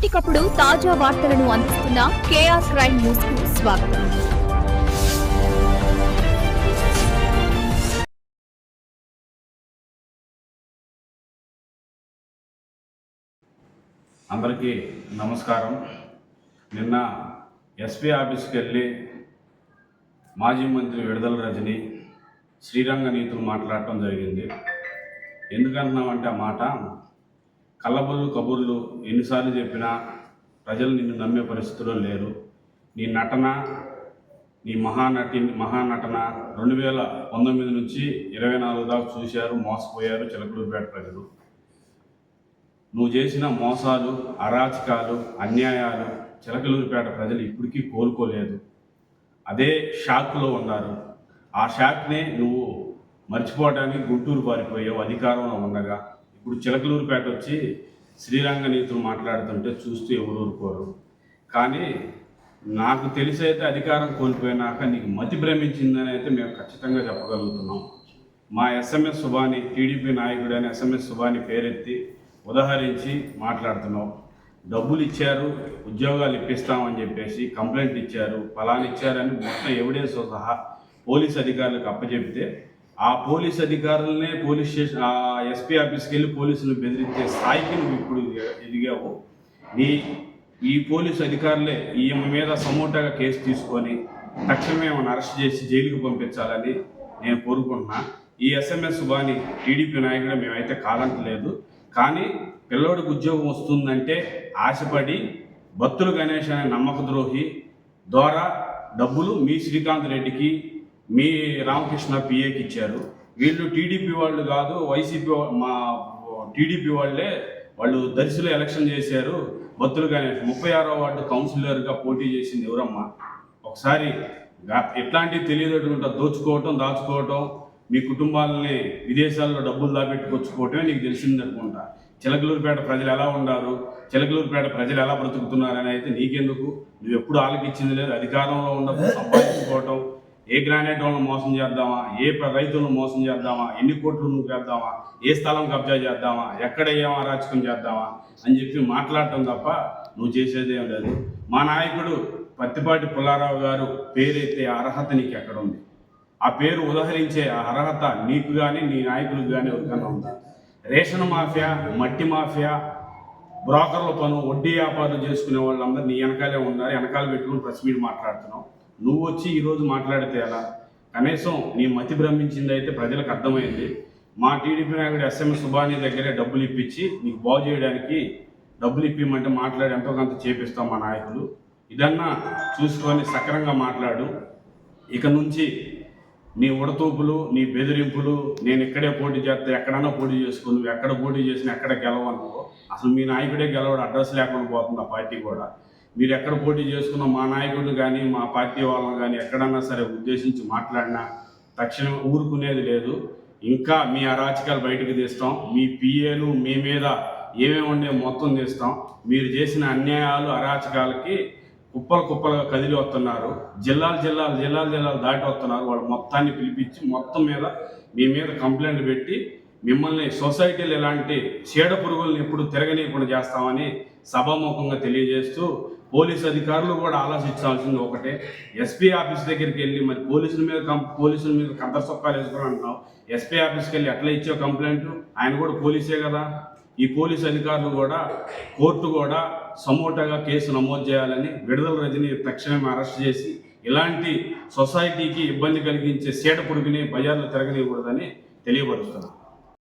ఎప్పటికప్పుడు తాజా వార్తలను అందిస్తున్న కేఆర్ క్రైమ్ న్యూస్కు స్వాగతం. అందరికీ నమస్కారం. నిన్న ఎస్పీ ఆఫీస్కి వెళ్ళి మాజీ మంత్రి విడుదల రజని శ్రీరంగ నీతులు మాట్లాడటం జరిగింది. ఎందుకంటున్నామంటే ఆ మాట కళ్ళబుల్లు కబుర్లు ఎన్నిసార్లు చెప్పినా ప్రజలు నిన్ను నమ్మే పరిస్థితిలో లేరు. నీ నటన నీ మహానటి మహానటన రెండు వేల పంతొమ్మిది నుంచి ఇరవై నాలుగు దాకా చూశారు మోసపోయారు చిలకలూరుపేట ప్రజలు. నువ్వు చేసిన మోసాలు అరాచకాలు అన్యాయాలు చిలకలూరిపేట ప్రజలు ఇప్పటికీ కోలుకోలేదు. అదే షాక్లో ఉన్నారు. ఆ షాక్నే నువ్వు మర్చిపోవడానికి గుంటూరు పారిపోయావు అధికారంలో ఉండగా. ఇప్పుడు చిలకలూరుపేట వచ్చి శ్రీరంగ నీతులు మాట్లాడుతుంటే చూస్తూ ఎవరు ఊరుకోరు. కానీ నాకు తెలిసి అయితే అధికారం కోల్పోయినాక నీకు మతి భ్రమించిందని అయితే మేము ఖచ్చితంగా చెప్పగలుగుతున్నాం. మా ఎస్ఎంఎస్ సుభాని టీడీపీ నాయకుడు అని ఎస్ఎంఎస్ సుభాని పేరెత్తి ఉదహరించి మాట్లాడుతున్నాం. డబ్బులు ఇచ్చారు ఉద్యోగాలు ఇప్పిస్తామని చెప్పేసి కంప్లైంట్ ఇచ్చారు ఫలాని ఇచ్చారని మొత్తం ఎవిడెన్స్ సహా పోలీస్ అధికారులకు అప్పచెప్తే ఆ పోలీస్ అధికారులనే పోలీస్ స్టేషన్ ఆ ఎస్పీ ఆఫీస్కి వెళ్ళి పోలీసులు బెదిరించే స్థాయికి నువ్వు ఇప్పుడు ఎదిగావు. నీ ఈ పోలీసు అధికారులే ఈమె మీద సమూటగా కేసు తీసుకొని తక్షణమే ఆమెను అరెస్ట్ చేసి జైలుకు పంపించాలని నేను కోరుకుంటున్నా. ఈ ఎస్ఎంఎస్ బాని టీడీపీ నాయకుడు మేమైతే కాదంటలేదు. కానీ పిల్లోడికి ఉద్యోగం వస్తుందంటే ఆశపడి భక్తులు గణేష్ అనే నమ్మక ద్రోహి ద్వారా డబ్బులు మీ శ్రీకాంత్ రెడ్డికి మీ రామకృష్ణ పిఏకి ఇచ్చారు. వీళ్ళు టీడీపీ వాళ్ళు కాదు వైసీపీ మా టీడీపీ వాళ్ళే వాళ్ళు దర్శిలో ఎలక్షన్ చేశారు. బత్తులు కానీ ముప్పై ఆరో వార్డు కౌన్సిలర్గా పోటీ చేసింది ఎవరమ్మా? ఒకసారి ఎట్లాంటివి తెలియదట్టుకుంటా దోచుకోవటం దాచుకోవటం మీ కుటుంబాలని విదేశాల్లో డబ్బులు దాపెట్టుకొచ్చుకోవటమే నీకు తెలిసింది అనుకుంటా. చిలకలూరుపేట ప్రజలు ఎలా ఉన్నారు? చిలకలూరుపేట ప్రజలు ఎలా బ్రతుకుతున్నారని అయితే నీకెందుకు? నువ్వు ఎప్పుడు ఆలకిచ్చింది లేదు. అధికారంలో ఉన్నప్పుడు సంపాదించుకోవటం ఏ గ్రానైట్ వాళ్ళని మోసం చేద్దామా? ఏ రైతులను మోసం చేద్దామా? ఎన్ని కోట్లు నువ్వు చేద్దామా ఏ స్థలం కబ్జా చేద్దామా? ఎక్కడ ఏం అరాచకం చేద్దామా? అని చెప్పి మాట్లాడటం తప్ప నువ్వు చేసేదేం లేదు. మా నాయకుడు పత్తిపాటి పుల్లారావు గారు పేరైతే అర్హత నీకు ఎక్కడ ఉంది? ఆ పేరు ఉదహరించే ఆ అర్హత నీకు కానీ నీ నాయకులకు కానీ ఎవరికైనా ఉందా? రేషన్ మాఫియా మట్టి మాఫియా బ్రోకర్ల పను వడ్డీ వ్యాపారాలు చేసుకునే వాళ్ళందరూ నీ వెనకాలే ఉన్నారు. వెనకాల పెట్టుకుని ప్రెస్ మీట్ మాట్లాడుతున్నావు. నువ్వు వచ్చి ఈరోజు మాట్లాడితే ఎలా? కనీసం నీ మతి భ్రమించింది అయితే ప్రజలకు అర్థమైంది. మా టీడీపీ నాయకుడు ఎస్ఎంఎస్ సుబాని దగ్గరే డబ్బులు ఇప్పించి నీకు బాగు చేయడానికి డబ్బులు ఇప్పిమంటే మాట్లాడి ఎంతో కొంత చేపిస్తాం మా నాయకులు. ఇదన్నా చూసుకొని సక్రంగా మాట్లాడు. ఇక నుంచి నీ ఉడతూపులు నీ బెదిరింపులు నేను ఇక్కడే పోటీ చేస్తే ఎక్కడన్నా పోటీ చేసుకో నువ్వు ఎక్కడ పోటీ చేసినా ఎక్కడ గెలవనుకో అసలు మీ నాయకుడే గెలవడు అడ్రస్ లేకుండా పోతుంది ఆ పార్టీ కూడా. మీరు ఎక్కడ పోటీ చేసుకున్న మా నాయకుడిని కానీ మా పార్టీ వాళ్ళని కానీ ఎక్కడన్నా సరే ఉద్దేశించి మాట్లాడినా తక్షణం ఊరుకునేది లేదు. ఇంకా మీ అరాచకాలు బయటకు తీస్తాం. మీ పిఏలు మీ మీద ఏమేమి ఉండే మొత్తం తీస్తాం. మీరు చేసిన అన్యాయాలు అరాచకాలకి కుప్పలు కుప్పలుగా కదిలి వస్తున్నారు. జిల్లాలు జిల్లాలు జిల్లాలు జిల్లాలు దాటి వస్తున్నారు. వాళ్ళు మొత్తాన్ని పిలిపించి మొత్తం మీద మీ మీద కంప్లైంట్ పెట్టి మిమ్మల్ని సొసైటీలు ఇలాంటి చీడ పురుగుల్ని ఎప్పుడు తిరగనీయకుండా చేస్తామని సభాముఖంగా తెలియజేస్తూ పోలీసు అధికారులు కూడా ఆలోచించాల్సింది ఒకటే. ఎస్పీ ఆఫీస్ దగ్గరికి వెళ్ళి మరి పోలీసుల మీద కం పోలీసుల మీద కద్దరు సొక్కాలు వేసుకుని అంటున్నావు? ఎస్పీ ఆఫీస్కి వెళ్ళి ఎట్లా ఇచ్చావు కంప్లైంట్? ఆయన కూడా పోలీసే కదా. ఈ పోలీసు అధికారులు కూడా కోర్టు కూడా సమోటాగా కేసు నమోదు చేయాలని విడుదల రజని తక్షణమే అరెస్ట్ చేసి ఇలాంటి సొసైటీకి ఇబ్బంది కలిగించే సీట పురుగుని బజార్లో తిరగనివ్వకూడదని తెలియపరుస్తున్నాను